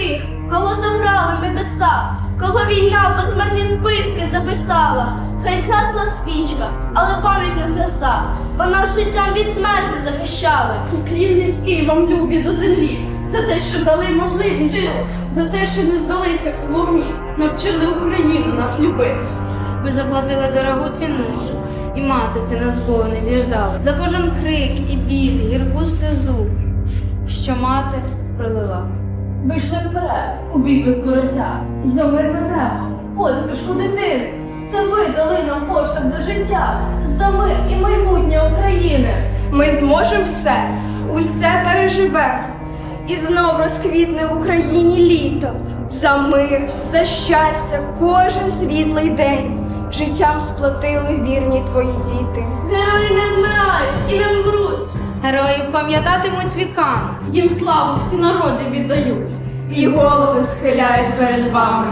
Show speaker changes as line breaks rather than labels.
тих, кого забрали небеса, кого війна в безмерні списки записала. Хай згасла свічка, але пам'ять не згаса, бо нас життям від смерті захищали.
Уклін низький вам любі до землі, за те, що дали можливість жити, за те, що не здалися у вогні, навчили Україну нас любити.
Ви заплатили дорогу ціну, і мати сина з бою не діждала. За кожен крик і біль, гірку сльозу, що мати пролила.
Ви йшли вперед, у бій без бороття, за мирне небо, посмішку дитини. Це ви дали нам поштовх до життя, за мир і майбутнє України.
Ми зможемо все, усе переживемо. І знов розквітне в Україні літо. За мир, за щастя, кожен світлий день. Життям сплатили вірні твої діти.
Герої не вмирають і не вмруть.
Героїв пам'ятатимуть віками.
Їм славу всі народи віддають.
І голови схиляють перед вами.